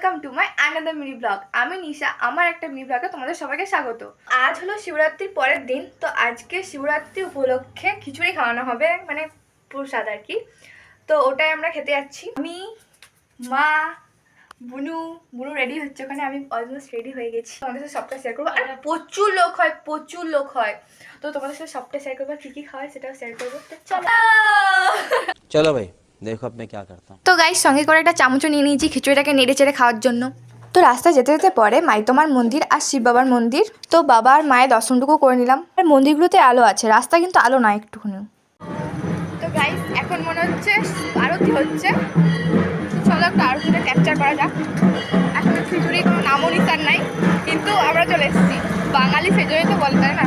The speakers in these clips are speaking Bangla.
Welcome to my another mini blog আমি নিশা, আমার একটা মিনি ব্লগে তোমাদের সবাইকে স্বাগত। আজ হলো শিবরাত্রির পরের দিন, তো আজকে শিবরাত্রি উপলক্ষে খিচুড়ি খাওয়ানো হবে মানে প্রসাদ আর কি। তো ওটাই আমরা খেতে যাচ্ছি। আমি, মা, বুনু বুনু রেডি হচ্ছে ওখানে, আমি অলমোস্ট রেডি হয়ে গেছি। তোমাদের সাথে সবটা শেয়ার করব। আর প্রচুর লোক হয়, প্রচুর লোক হয়। তো তোমাদের সাথে সবটা শেয়ার করব কী কী খাওয়ায় সেটাও শেয়ার করব। তো চলো। চলো ভাই। দেখো আপনি কি করতাম তো গাইস সঙ্গে করে একটা চামচ নিয়ে নিয়েছি, খিচুড়িটাকে নেড়ে চেড়ে খাওয়ার জন্য। তো রাস্তায় যেতে যেতে পরে মাইতোমার মন্দির আর শিব বাবার মন্দির, তো বাবা আর মায়ের দর্শনটুকু করে নিলাম। আর মন্দিরগুলোতে আলো আছে, রাস্তা কিন্তু আলো না একটুখানি। তো গাইস এখন মনে হচ্ছে আরতি হচ্ছে। চলো একটা আরতিটা ক্যাপচার করা যাক। এখন খিচুড়ি কোনো নামও নিতার নাই, কিন্তু আমরা চলে এসেছি। বাঙালি সেজন্যই তো বলতে না?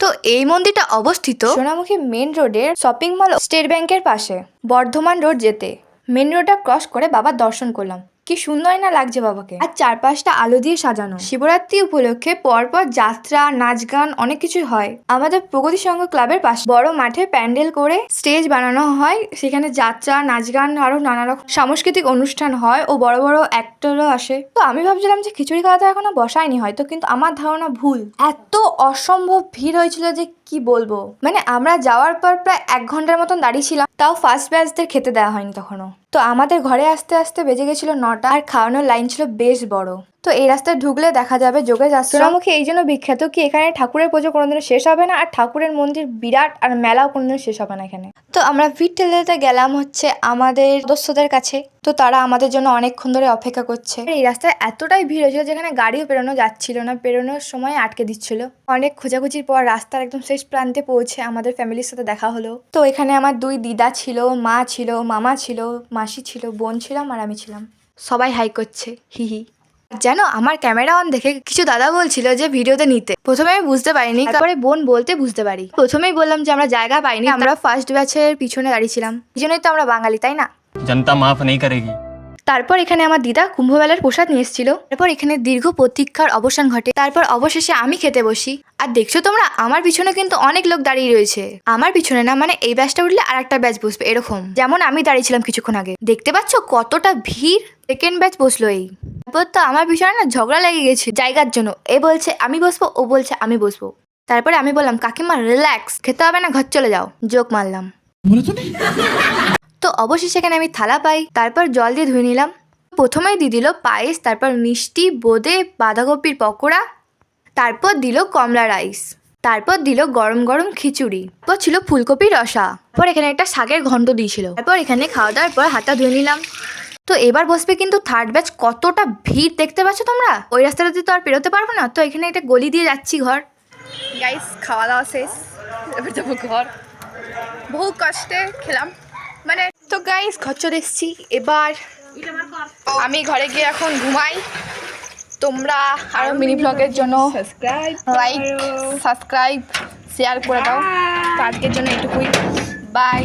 তো এই মন্দিরটা অবস্থিত সোনামুখী মেন রোডের শপিং মল স্টেট ব্যাংকের পাশে, বর্ধমান রোড যেতে। মেন রোডটা ক্রস করে বাবার দর্শন করলাম। কি সুন্দর না লাগছে বাবাকে। আর চারপাশটা আলো দিয়ে সাজানো। শিবরাত্রি উপলক্ষে পরপর যাত্রা নাচ গান অনেক কিছুই হয়। আমাদের প্রগতি সংঘ ক্লাবের পাশে বড় মাঠে প্যান্ডেল করে স্টেজ বানানো হয়। সেখানে যাত্রা নাচ গান আরও নানা রকম সাংস্কৃতিক অনুষ্ঠান হয় ও বড় বড় অ্যাক্টরও আসে। তো আমি ভাবছিলাম যে খিচুড়ি খাওয়া তো এখনও বসায়নি হয়তো কিন্তু আমার ধারণা ভুল। এত অসম্ভব ভিড় হয়েছিল যে কি বলব। মানে আমরা যাওয়ার পর প্রায় এক ঘণ্টার মতন দাঁড়িয়েছিলাম তাও ফার্স্ট ব্যাচদের খেতে দেওয়া হয়নি তখনও তো আমাদের ঘরে আসতে আসতে বেজে গেছিল নটা আর খাওয়ানোর লাইন ছিল বেশ বড়। তো এই রাস্তায় ঢুকলে দেখা যাবে যোগেশ আশ্রমমুখী এই জন্য বিখ্যাত কি? এখানে ঠাকুরের পুজো কোনোদিনও শেষ হবে না আর ঠাকুরের মন্দির বিরাট আর মেলাও কোনোদিনও শেষ হবে না এখানে। তো আমরা ভিড় ঠেলে ঠেলতে গেলাম হচ্ছে আমাদের সদস্যদের কাছে। তো তারা আমাদের জন্য অনেকক্ষণ ধরে অপেক্ষা করছে। এই রাস্তায় এতটাই ভিড় হয়েছিল যেখানে গাড়িও পেরোনো যাচ্ছিল না পেরোনোর সময় আটকে দিচ্ছিল। অনেক খোঁজাখুঁজির পর রাস্তার একদম শেষ প্রান্তে পৌঁছে আমাদের ফ্যামিলির সাথে দেখা হলো। তো এখানে আমার দুই দিদা ছিল মা ছিল মামা ছিল মাসি ছিল বোন ছিলাম আর আমি ছিলাম। সবাই হাই করছে হি হি। জানো আমার ক্যামেরা অন দেখে কিছু দাদা বলছিল যে ভিডিওতে নিতে। প্রথমে আমি বুঝতে পারিনি তারপরে বোন বলতে বুঝতে পারি। প্রথমেই বললাম যে আমরা জায়গা পাইনি আমরা ফার্স্ট ব্যাচের পিছনে দাঁড়িয়েছিলাম এই জন্যই তো আমরা বাঙালি তাই না? জনতা মাফ নেই করেগি। তারপর এখানে আমার দিদা কুম্ভমেলার প্রসাদ নিয়ে এসেছিল। তারপর এখানে দীর্ঘ প্রতীক্ষার অবসান ঘটে। তারপর অবশেষে আমি খেতে বসি। আর দেখছ তোমরা আমার পিছনে কিন্তু অনেক লোক দাঁড়িয়ে রয়েছে। আমার পিছনে না মানে এই ব্যাচটা উঠলে আর একটা ব্যাচ বসবে এরকম। যেমন আমি দাঁড়িয়েছিলাম কিছুক্ষণ আগে। দেখতে পাচ্ছ কতটা ভিড়? সেকেন্ড ব্যাচ বসল এই। তারপর তো আমার পিছনে না ঝগড়া লেগে গেছে জায়গার জন্য। এ বলছে আমি বসবো ও বলছে আমি বসবো। তারপরে আমি বললাম কাকিমা রিল্যাক্স খেতে হবে না ঘর চলে যাও। জোক মারলাম। তো অবশেষে সেখানে আমি থালা পাই তারপর জল দিয়ে ধুয়ে নিলাম। প্রথমেই দিয়ে দিল পায়েস তারপর মিষ্টি বোঁদে বাঁধাকপির পকোড়া তারপর দিল কমলা রাইস তারপর দিল গরম গরম খিচুড়ি তারপর ছিল ফুলকপির রসা। তারপর এখানে একটা শাকের ঘন্ট দিয়েছিল। তারপর এখানে খাওয়া দাওয়ার পর হাতটা ধুয়ে নিলাম। তো এবার বসবে কিন্তু থার্ড ব্যাচ কতটা ভিড় দেখতে পাচ্ছ তোমরা? ওই রাস্তাটা দিয়ে তো আর পেরোতে পারব না। তো এখানে একটা গলি দিয়ে যাচ্ছি ঘর। গাইস খাওয়া দাওয়া শেষ। এবার যাব ঘর। বহু কষ্টে খেলাম। মানে তো গাইস ঘর চলে এসছি। এবার আমি ঘরে গিয়ে এখন ঘুমাই। তোমরা আরও মিনি ব্লগের জন্য লাইক সাবস্ক্রাইব শেয়ার করে দাও। তো আজকের জন্য এটুকুই। বাই